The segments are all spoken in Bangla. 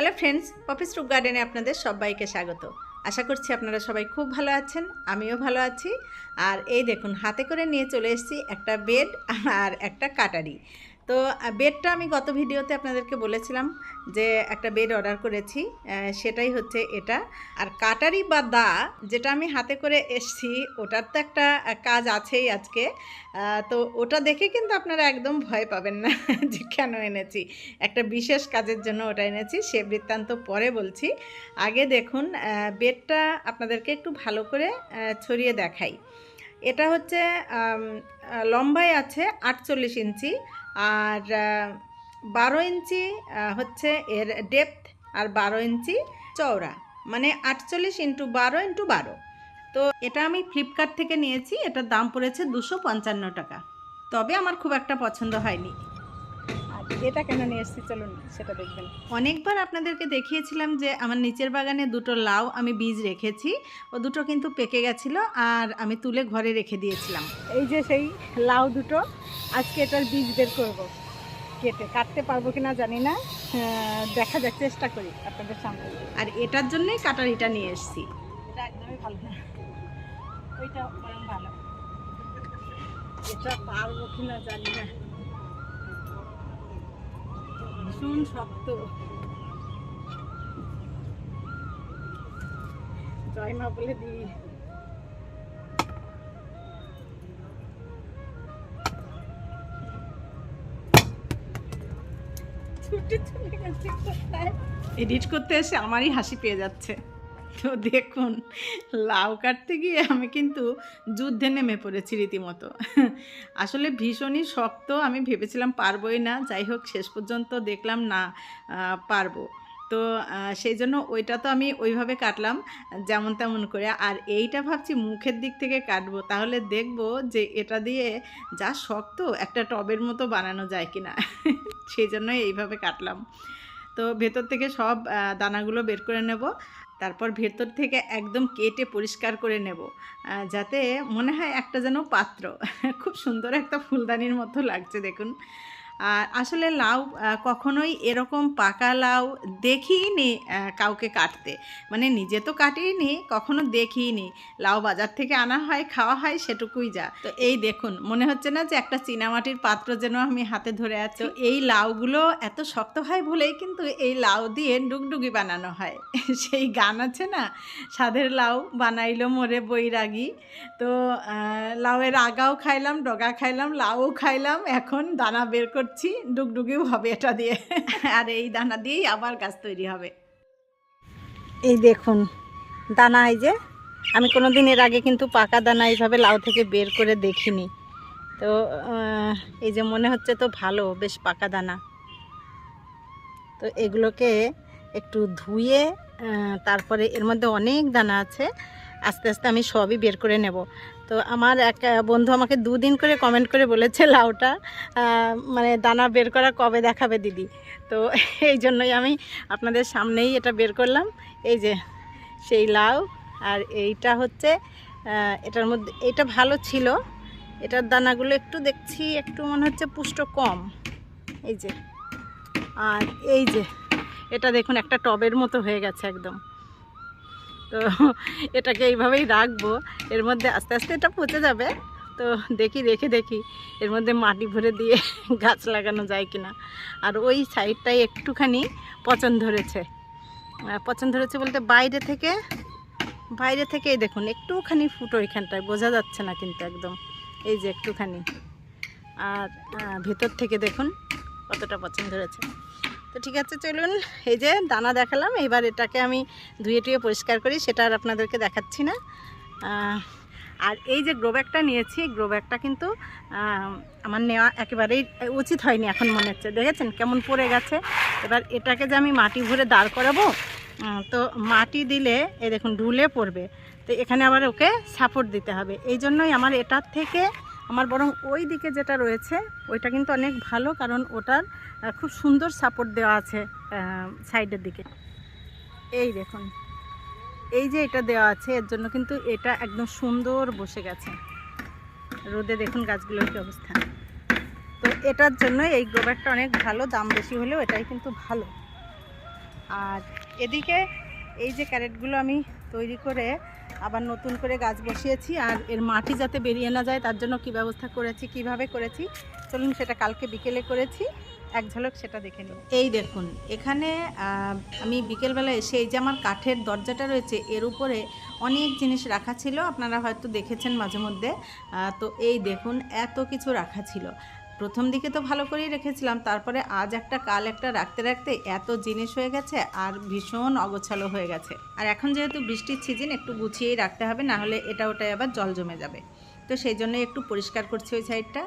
হ্যালো ফ্রেন্ডস পপিস রুক গার্ডেনে আপনাদের সবাইকে স্বাগত। আশা করছি আপনারা সবাই খুব ভালো আছেন, আমিও ভালো আছি। আর এই দেখুন, হাতে করে নিয়ে চলে এসেছি একটা বেড আর একটা কাটারি। তো বেডটা আমি গত ভিডিওতে আপনাদেরকে বলেছিলাম যে একটা বেড অর্ডার করেছি সেটাই হচ্ছে এটা। আর কাটারি বা দা, যেটা আমি হাতে করে এসছি, ওটার তো একটা কাজ আছেই আজকে। তো ওটা দেখে কিন্তু আপনারা একদম ভয় পাবেন না যে কেন এনেছি। একটা বিশেষ কাজের জন্য ওটা এনেছি, সে বৃত্তান্ত পরে বলছি। আগে দেখুন বেডটা আপনাদেরকে একটু ভালো করে ছড়িয়ে দেখাই। এটা হচ্ছে লম্বায় আছে আটচল্লিশ ইঞ্চি। আর বারো ইঞ্চি হচ্ছে এর ডেপথ আর বারো ইঞ্চি চওড়া। মানে আটচল্লিশ ইন্টু বারো ইন্টু বারো। তো এটা আমি ফ্লিপকার্ট থেকে নিয়েছি, এটার দাম পড়েছে দুশো পঞ্চান্ন টাকা। তবে আমার খুব একটা পছন্দ হয়নি। এটা কেন নিয়ে এসেছি চলুন সেটা দেখবেন। অনেকবার আপনাদেরকে দেখিয়েছিলাম যে আমার নিচের বাগানে দুটো লাউ আমি বীজ রেখেছি ও দুটো কিন্তু পেকে গেছিল আর আমি তুলে ঘরে রেখে দিয়েছিলাম। এই যে সেই লাউ দুটো আজকে এটার বীজ বের করব। কেটে কাটতে পারব কিনা জানি না দেখা যাক চেষ্টা করি আপনাদের সামনে। আর এটার জন্যই কাটারিটা নিয়ে এসেছি। এটা একদমই ভালো না। ওইটা ভালো। এটা পারব কিনা জানি না। ভীষণ শক্ত। জয় মা বলে দিই। এডিট করতে এসে আমারই হাসি পেয়ে যাচ্ছে। তো দেখুন, লাউ কাটতে গিয়ে আমি কিন্তু যুদ্ধে নেমে পড়েছি রীতিমতো। আসলে ভীষণই শক্ত, আমি ভেবেছিলাম পারবোই না। যাই হোক, শেষ পর্যন্ত দেখলাম না পারব। তো সেই জন্য ওইটা তো আমি ওইভাবে কাটলাম, যেমন তেমন করে। আর এইটা ভাবছি মুখের দিক থেকে কাটবো, তাহলে দেখব যে এটা দিয়ে যা শক্ত একটা টবের মতো বানানো যায় কিনা। সেই জন্য এইভাবে কাটলাম। তো ভেতর থেকে সব দানাগুলো বের করে নেব। তারপর ভেতর থেকে একদম কেটে পরিষ্কার করে নেব যাতে মনে হয় একটা যেন পাত্র। খুব সুন্দর একটা ফুলদানির মতো লাগছে, দেখুন। আর আসলে লাউ কখনোই এরকম পাকা লাউ দেখিইনি আহ, কাউকে কাটতে। মানে নিজে তো কাটিনি কখনো দেখিনি। লাউ বাজার থেকে আনা হয় খাওয়া হয় সেটুকুই যা। তো এই দেখুন মনে হচ্ছে না যে একটা চীনামাটির পাত্র যেন আমি হাতে ধরে আছি? এই লাউগুলো এত শক্ত হয় বলেই কিন্তু এই লাউ দিয়ে ডুগডুগি বানানো হয়। সেই গান আছে না? সাধের লাউ বানাইলো মোরে বৈরাগী। তো লাউয়ের আগাও খাইলাম ডগা খাইলাম লাউও খাইলাম এখন দানা বের করছি ডুগডুগিও হবে এটা দিয়ে। আর এই দানা দিয়েই আবার গাছ তৈরি হবে। এই দেখুন, দানা এই যে, আমি কোনো দিন এর আগে কিন্তু পাকা দানা এইভাবে লাউ থেকে বের করে দেখিনি। তো এই যে মনে হচ্ছে তো ভালো, বেশ পাকা দানা। তো এগুলোকে একটু ধুয়ে তারপরে এর মধ্যে অনেক দানা আছে, আস্তে আস্তে আমি সবই বের করে নেব। তো আমার এক বন্ধু আমাকে দুদিন করে কমেন্ট করে বলেছে, লাউটা মানে দানা বের করা কবে দেখাবে দিদি? তো এই জন্যই আমি আপনাদের সামনেই এটা বের করলাম। এই যে, সেই লাউ, আর এইটা হচ্ছে এটার মধ্যে, এটা ভালো ছিল। এটার দানাগুলো একটু দেখছি, একটু মনে হচ্ছে পুষ্ট কম। এই যে, আর এই যে, এটা দেখুন, একটা টবের মতো হয়ে গেছে একদম। তো এটাকে এইভাবেই রাখব। এর মধ্যে আস্তে আস্তে এটা পচে যাবে। তো দেখি রেখে দেখি। এর মধ্যে মাটি ভরে দিয়ে গাছ লাগানো যায় কিনা। আর ওই সাইডটাই একটুখানি পচন ধরেছে। পচন ধরেছে বলতে বাইরে থেকে, বাইরে থেকেই দেখুন, একটুখানি ফুটো এখানটায়। বোঝা যাচ্ছে না কিন্তু একদম। এই যে একটুখানি। আর ভেতর থেকে দেখুন কতটা পছন্দ ধরেছে। তো ঠিক আছে, চলুন। এই যে দানা দেখালাম, এবার এটাকে আমি ধুয়ে টুয়ে পরিষ্কার করি, সেটা আর আপনাদেরকে দেখাচ্ছি না। আর এই যে গ্রো ব্যাগটা নিয়েছি গ্রো ব্যাগটা কিন্তু আমার নেওয়া একেবারেই উচিত হয়নি এখন মনে হচ্ছে। দেখেছেন কেমন পড়ে গেছে? এবার এটাকে যে আমি মাটি ভরে দাঁড় করাবো তো মাটি দিলে, এই দেখুন, ঢুলে পড়বে। তো এখানে আবার ওকে সাপোর্ট দিতে হবে। এই জন্যই আমার এটার থেকে আমার বরং ওই দিকে যেটা রয়েছে, ওইটা কিন্তু অনেক ভালো কারণ ওটার খুব সুন্দর সাপোর্ট দেওয়া আছে সাইডের দিকে। এই দেখুন, এই যে এটা দেওয়া আছে, এর জন্য কিন্তু এটা একদম সুন্দর বসে গেছে। রোদে দেখুন গাছগুলোর কি অবস্থা। তো এটার জন্য এই গ্রোব্যাগটা অনেক ভালো, দাম বেশি হলেও এটাই কিন্তু ভালো। আর এদিকে এই যে ক্যারেটগুলো আমি তৈরি করে আবার নতুন করে গাছ বসিয়েছি আর এর মাটি যাতে বেরিয়ে না যায়, তার জন্য কি ব্যবস্থা করেছি, কীভাবে করেছি, চলুন সেটা কালকে বিকেলে করেছি। এক ঝলক সেটা দেখে নিন এই দেখুন, এখানে আমি বিকেলবেলা এসে এই যে আমার কাঠের দরজাটা রয়েছে, এর উপরে অনেক জিনিস রাখা ছিল, আপনারা হয়তো দেখেছেন মাঝে মধ্যে। তো এই দেখুন, এত কিছু রাখা ছিল। প্রথম দিকে তো ভালো করেই রেখেছিলাম, তারপরে আজ একটা, কাল একটা রাখতে রাখতে এত জিনিস হয়ে গেছে আর ভীষণ অগোছালো হয়ে গেছে। আর এখন যেহেতু বৃষ্টির সিজন একটু গুছিয়েই রাখতে হবে, না হলে এটা ওটাই আবার জল জমে যাবে। তো সেই জন্য একটু পরিষ্কার করছি ওই সাইডটা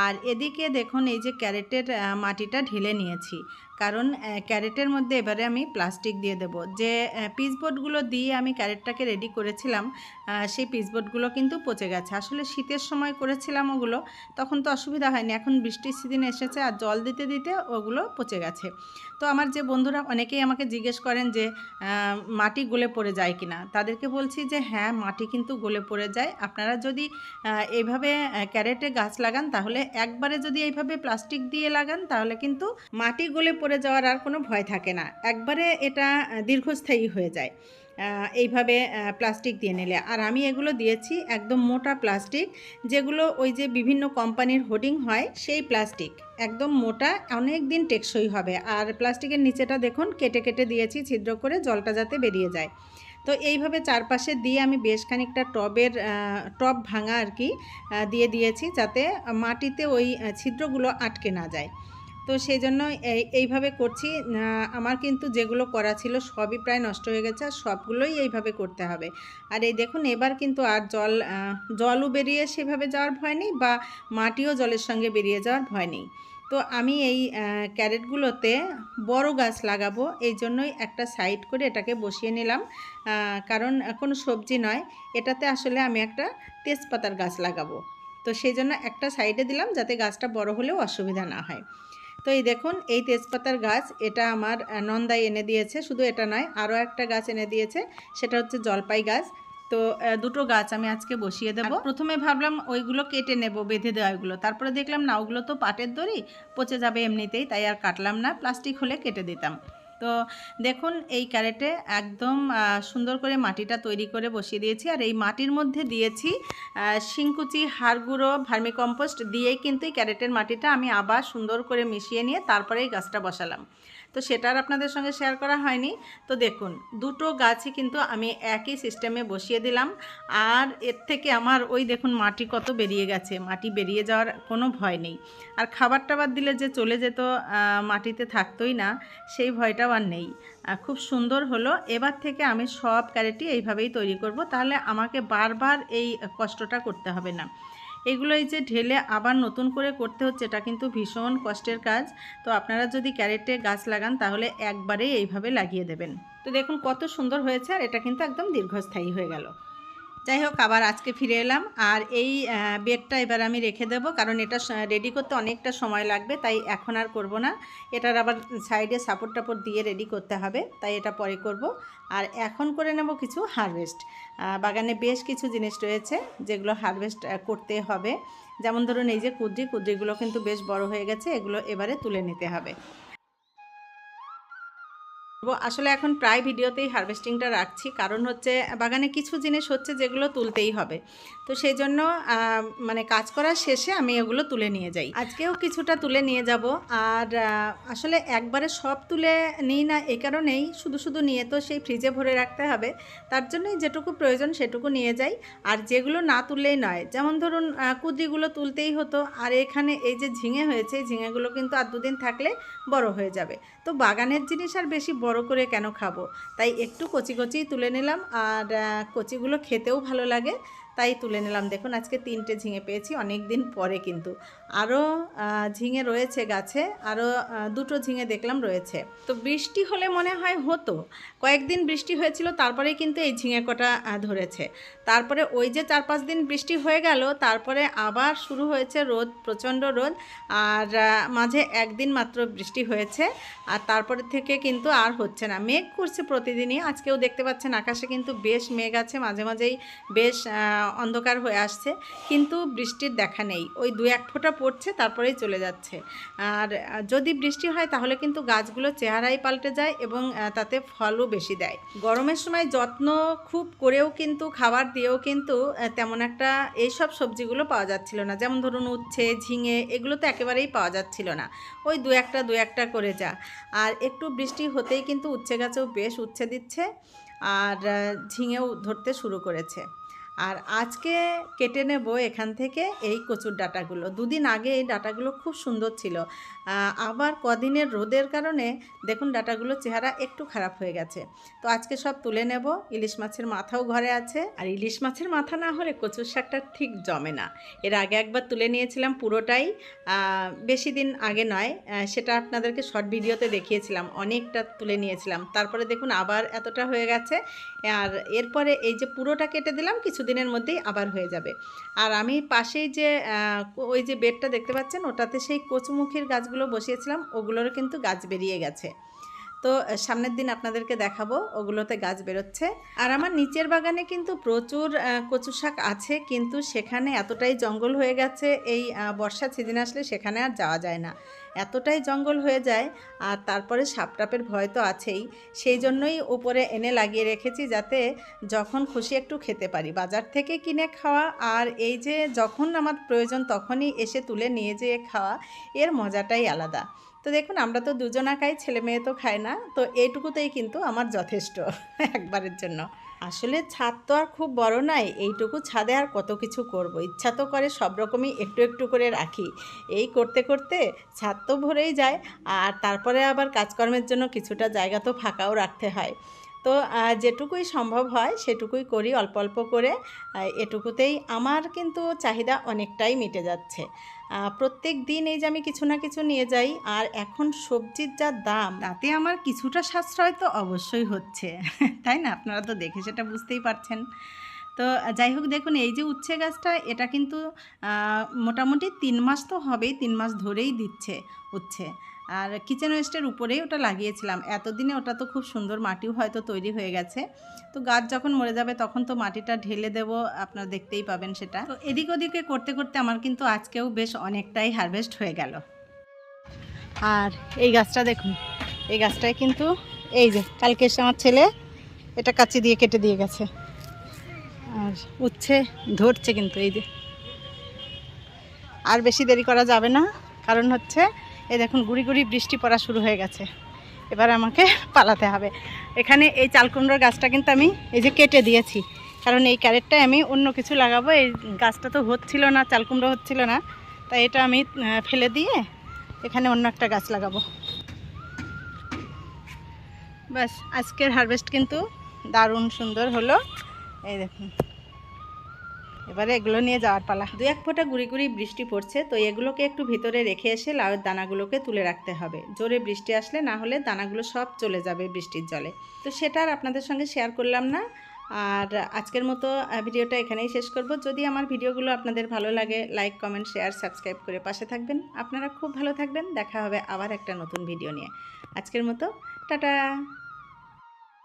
আর এদিকে দেখুন এই যে ক্যারেটের মাটিটা ঢেলে নিয়েছি। কারণ ক্যারেটের মধ্যে এবারে আমি প্লাস্টিক দিয়ে দেবো। যে পিসবোর্ডগুলো দিয়ে আমি ক্যারেটটাকে রেডি করেছিলাম সেই পিসবোর্ডগুলো কিন্তু পচে গেছে। আসলে শীতের সময় করেছিলাম ওগুলো তখন তো অসুবিধা হয়নি। এখন বৃষ্টির সিজন এসেছে আর জল দিতে দিতে ওগুলো পচে গেছে। তো আমার যে বন্ধুরা অনেকেই আমাকে জিজ্ঞেস করেন যে মাটি গলে পড়ে যায় কিনা? তাদেরকে বলছি যে হ্যাঁ মাটি কিন্তু গলে পড়ে যায়। আপনারা যদি আহ, এইভাবে ক্যারেটে গাছ লাগান তাহলে একবারে যদি এইভাবে প্লাস্টিক দিয়ে লাগান, তাহলে কিন্তু মাটি গলে পড়ে যাওয়ার আর কোনো ভয় থাকে না। একবারে এটা দীর্ঘস্থায়ী হয়ে যায় এইভাবে প্লাস্টিক দিয়ে নিলে। আর আমি এগুলো দিয়েছি একদম মোটা প্লাস্টিক, যেগুলো ওই যে বিভিন্ন কোম্পানির হোর্ডিং হয়, সেই প্লাস্টিক। একদম মোটা অনেক দিন টেকসই হবে। আর প্লাস্টিকের নিচেটা দেখুন, কেটে কেটে দিয়েছি, ছিদ্র করে জলটা যাতে বেরিয়ে যায়। তো এইভাবে চারপাশে দিয়ে আমি বেশ খানিকটা টবের টব ভাঙা আর কি দিয়ে দিয়েছি যাতে মাটিতে ওই ছিদ্রগুলো আটকে না যায়। তো সেই জন্য এই, এইভাবে করছি। আমার কিন্তু যেগুলো করা ছিল সবই প্রায় নষ্ট হয়ে গেছে, আর সবগুলোই এইভাবে করতে হবে। আর এই দেখুন, এবার কিন্তু আর জল জলও বেরিয়ে সেভাবে যাওয়ার ভয় নেই বা মাটিও জলের সঙ্গে বেরিয়ে যাওয়ার ভয় নেই। তো আমি এই ক্যারেটগুলোতে বড় গাছ লাগাবো, এই জন্যই একটা সাইড করে এটাকে বসিয়ে নিলাম। কারণ কোনো সবজি নয়। এটাতে আসলে আমি একটা তেজপাতার গাছ লাগাবো। তো সেই জন্য একটা সাইডে দিলাম যাতে গাছটা বড় হলেও অসুবিধা না হয়। তো এই দেখুন, এই তেজপাতার গাছ, এটা আমার নন্দাই এনে দিয়েছে। শুধু এটা নয়, আরও একটা গাছ এনে দিয়েছে। সেটা হচ্ছে জলপাই গাছ। তো দুটো গাছ আমি আজকে বসিয়ে দেবো। প্রথমে ভাবলাম ওইগুলো কেটে নেব, বেঁধে দেওয়া ওইগুলো। তারপরে দেখলাম না, ওগুলো তো পাটের দড়ি, পচে যাবে এমনিতেই, তাই আর কাটলাম না। প্লাস্টিক হলে কেটে দিতাম। তো দেখুন, এই ক্যারেটে একদম সুন্দর করে মাটিটা তৈরি করে বসিয়ে দিয়েছি। আর এই মাটির মধ্যে দিয়েছি শিংকুচি, হাড় গুঁড়ো, ভার্মিকম্পোস্ট দিয়েই কিন্তু এই ক্যারেটের মাটিটা আমি আবার সুন্দর করে মিশিয়ে নিয়ে তারপরে এই গাছটা বসালাম। তো সেটা আর আপনাদের সঙ্গে শেয়ার করা হয়নি। তো দেখুন, দুটো গাছই কিন্তু আমি একই সিস্টেমে বসিয়ে দিলাম। আর এর থেকে আমার ওই দেখুন মাটি কত বেরিয়ে গেছে, মাটি বেরিয়ে যাওয়ার কোনো ভয় নেই। আর খাবার টাবার দিলে যে চলে যেত মাটিতে থাকতোই না, সেই ভয়টাও আর নেই। খুব সুন্দর হলো। এবার থেকে আমি সব ক্যারেটই এইভাবেই তৈরি করব। তাহলে আমাকে বারবার এই কষ্টটা করতে হবে না। এগুলো এই যে ঢেলে আবার নতুন করে করতে হচ্ছে, এটা কিন্তু ভীষণ কষ্টের কাজ। তো আপনারা যদি ক্যারেটে গাছ লাগান, তাহলে একবারেই এইভাবে লাগিয়ে দেবেন। তো দেখুন কত সুন্দর হয়েছে, আর এটা কিন্তু একদম দীর্ঘস্থায়ী হয়ে গেল। যাই হোক, আবার আজকে ফিরে এলাম। আর এই বেডটা এবার আমি রেখে দেবো, কারণ এটা রেডি করতে অনেকটা সময় লাগবে, তাই এখন আর করব না। এটার আবার সাইডে সাপোর্ট টাপোর্ট দিয়ে রেডি করতে হবে, তাই এটা পরে করব। আর এখন করে নেব কিছু হারভেস্ট বাগানে বেশ কিছু জিনিস রয়েছে, যেগুলো হারভেস্ট করতে হবে। যেমন ধরুন, এই যে কুদ্রি, কুদ্রিগুলো কিন্তু বেশ বড় হয়ে গেছে, এগুলো এবারে তুলে নিতে হবে। আসলে এখন প্রায় ভিডিওতেই হারভেস্টিংটা রাখছি। কারণ হচ্ছে, বাগানে কিছু জিনিস হচ্ছে যেগুলো তুলতেই হবে। তো সেই জন্য মানে কাজ করার শেষে আমি এগুলো তুলে নিয়ে যাই। আজকেও কিছুটা তুলে নিয়ে যাব। আর আসলে একবারে সব তুলে নিই না এ কারণেই, শুধু শুধু নিয়ে তো সেই ফ্রিজে ভরে রাখতে হবে। তার জন্যই যেটুকু প্রয়োজন সেটুকু নিয়ে যাই। আর যেগুলো না তুললেই নয়, যেমন ধরুন কুদ্রিগুলো তুলতেই হতো। আর এখানে এই যে ঝিঙে হয়েছে ঝিঙেগুলো কিন্তু আর দুদিন থাকলে বড় হয়ে যাবে। তো বাগানের জিনিস আর বেশি বড় করে কেন খাব? তাই একটু কচি কচি তুলে নিলাম আর কচিগুলো খেতেও ভালো লাগে। তাই তুলে নিলাম। দেখুন, আজকে তিনটে ঝিঙে পেয়েছি অনেক দিন পরে কিন্তু। আরও ঝিঙে রয়েছে গাছে, আরও দুটো ঝিঙে দেখলাম রয়েছে। তো বৃষ্টি হলে মনে হয় হতো, কয়েকদিন বৃষ্টি হয়েছিল, তারপরেই কিন্তু এই ঝিঙে কটা ধরেছে। তারপরে ওই যে চার পাঁচ দিন বৃষ্টি হয়ে গেল, তারপরে আবার শুরু হয়েছে রোদ, প্রচণ্ড রোদ, আর মাঝে একদিন মাত্র বৃষ্টি হয়েছে, আর তারপরে থেকে কিন্তু আর হচ্ছে না। মেঘ করছে প্রতিদিনই, আজকেও দেখতে পাচ্ছেন আকাশে কিন্তু বেশ মেঘ আছে, মাঝে মাঝেই বেশ অন্ধকার হয়ে আসছে, কিন্তু বৃষ্টির দেখা নেই। ওই দু এক ফোঁটা পড়ছে, তারপরেই চলে যাচ্ছে। আর যদি বৃষ্টি হয়, তাহলে কিন্তু গাছগুলো চেহারাই পাল্টে যায় এবং তাতে ফলও বেশি দেয়। গরমের সময় যত্ন খুব করেও কিন্তু, খাবার দিয়েও কিন্তু তেমন একটা এইসব সবজিগুলো পাওয়া যাচ্ছিল না। যেমন ধরুন উচ্ছে, ঝিঙে, এগুলো তো একেবারেই পাওয়া যাচ্ছিল না। ওই দু একটা দু একটা করে যা। আর একটু বৃষ্টি হতেই কিন্তু উচ্ছে গাছেও বেশ উচ্ছে দিচ্ছে, আর ঝিঙেও ধরতে শুরু করেছে। আর আজকে কেটে নেব এখান থেকে এই কচুর ডাটাগুলো। দুদিন আগে এই ডাটাগুলো খুব সুন্দর ছিল। আবার কদিনের রোদের কারণে দেখুন ডাটাগুলো চেহারা একটু খারাপ হয়ে গেছে। তো আজকে সব তুলে নেব। ইলিশ মাছের মাথাও ঘরে আছে। আর ইলিশ মাছের মাথা না হলে কচুর শাকটা ঠিক জমে না। এর আগে একবার তুলে নিয়েছিলাম পুরোটাই। বেশি দিন আগে নয়। সেটা আপনাদেরকে শর্ট ভিডিওতে দেখিয়েছিলাম। অনেকটা তুলে নিয়েছিলাম। তারপরে দেখুন আবার এতটা হয়ে গেছে। আর এরপরে এই যে পুরোটা কেটে দিলাম, কিছুদিনের মধ্যেই আবার হয়ে যাবে। আর আমি পাশেই যে ওই যে বেডটা দেখতে পাচ্ছেন, ওটাতে সেই কচুমুখির গাছগুলো বসিয়েছিলাম ওগুলোরও কিন্তু গাছ বেরিয়ে গেছে। তো সামনের দিন আপনাদেরকে দেখাবো, ওগুলোতে গাছ বেরোচ্ছে। আর আমার নিচের বাগানে কিন্তু প্রচুর কচু শাক আছে, কিন্তু সেখানে এতটাই জঙ্গল হয়ে গেছে, এই বর্ষা সিজন আসলে সেখানে আর যাওয়া যায় না। এতটাই জঙ্গল হয়ে যায় আর তারপরে সাপটাপের ভয় তো আছেই। সেই জন্যই ওপরে এনে লাগিয়ে রেখেছি যাতে যখন খুশি একটু খেতে পারি। বাজার থেকে কিনে খাওয়া আর এই যে যখন আমার প্রয়োজন তখনই এসে তুলে নিয়ে যেয়ে খাওয়া, এর মজাটাই আলাদা। তো দেখুন, আমরা তো দুজনা খাই ছেলে মেয়ে তো খায় না। তো এইটুকুতেই কিন্তু আমার যথেষ্ট একবারের জন্য। আসলে ছাদ তো আর খুব বড় নাই এইটুকু ছাদে আর কত কিছু করব। ইচ্ছা তো করে সব রকমই একটু একটু করে রাখি। এই করতে করতে ছাদ তো ভরেই যায়, আর তারপরে আবার কাজকর্মের জন্য কিছুটা জায়গা তো ফাঁকাও রাখতে হয়। তো যেটুকুই সম্ভব হয় সেটুকুই করি অল্প অল্প করে। এটুকুতেই আমার কিন্তু চাহিদা অনেকটাই মিটে যাচ্ছে। প্রত্যেক দিন এই যে আমি কিছু না কিছু নিয়ে যাই, আর এখন সবজির যা দাম, তাতে আমার কিছুটা সাশ্রয় তো অবশ্যই হচ্ছে। তাই না? আপনারা তো দেখে সেটা বুঝতেই পারছেন। তো, যাই হোক, দেখুন, এই যে উচ্ছে গাছটা, এটা কিন্তু মোটামুটি তিন মাস তো হবেই, তিন মাস ধরেই দিচ্ছে উচ্ছে। আর কিচেন ওয়েস্টের উপরেই ওটা লাগিয়েছিলাম। এতদিনে ওটা তো খুব সুন্দর মাটিও হয়তো তৈরি হয়ে গেছে। তো গাছ যখন মরে যাবে তখন তো মাটিটা ঢেলে দেব, আপনারা দেখতেই পাবেন সেটা। তো এদিক ওদিকে করতে করতে আমার কিন্তু আজকেও বেশ অনেকটাই হারভেস্ট হয়ে গেল। আর এই গাছটা দেখুন, এই গাছটায় কিন্তু এই যে কালকে এসে আমার ছেলে এটা কাচি দিয়ে কেটে দিয়ে গেছে। আর উচ্ছে, ধরছে কিন্তু এই যে। আর বেশি দেরি করা যাবে না, কারণ হচ্ছে এই দেখুন, গুড়ি গুড়ি বৃষ্টি পড়া শুরু হয়ে গেছে। এবার আমাকে পালাতে হবে। এখানে এই চালকুমড়োর গাছটা কিন্তু আমি এই যে কেটে দিয়েছি। কারণ এই ক্যারেটটায় আমি অন্য কিছু লাগাবো। এই গাছটা তো হচ্ছিল না চালকুমড়ো হচ্ছিল না। তাই এটা আমি ফেলে দিয়ে এখানে অন্য একটা গাছ লাগাবো। ব্যাস, আজকের হারভেস্ট কিন্তু দারুণ সুন্দর হলো। এই দেখুন। এবারে এগুলো নিয়ে যাওয়ার পালা। দু এক ফোঁটা গুড়ি গুড়ি বৃষ্টি পড়ছে, তো এগুলোকে একটু ভিতরে রেখে এসে লাউয়ের দানাগুলোকে তুলে রাখতে হবে। জোরে বৃষ্টি আসলে না হলে দানাগুলো সব চলে যাবে বৃষ্টির জলে। তো সেটা আর আপনাদের সঙ্গে শেয়ার করলাম না। আর আজকের মতো ভিডিওটা এখানেই শেষ করব। যদি আমার ভিডিওগুলো আপনাদের ভালো লাগে লাইক কমেন্ট শেয়ার সাবস্ক্রাইব করে পাশে থাকবেন। আপনারা খুব ভালো থাকবেন। দেখা হবে আবার একটা নতুন ভিডিও নিয়ে। আজকের মতো, টাটা!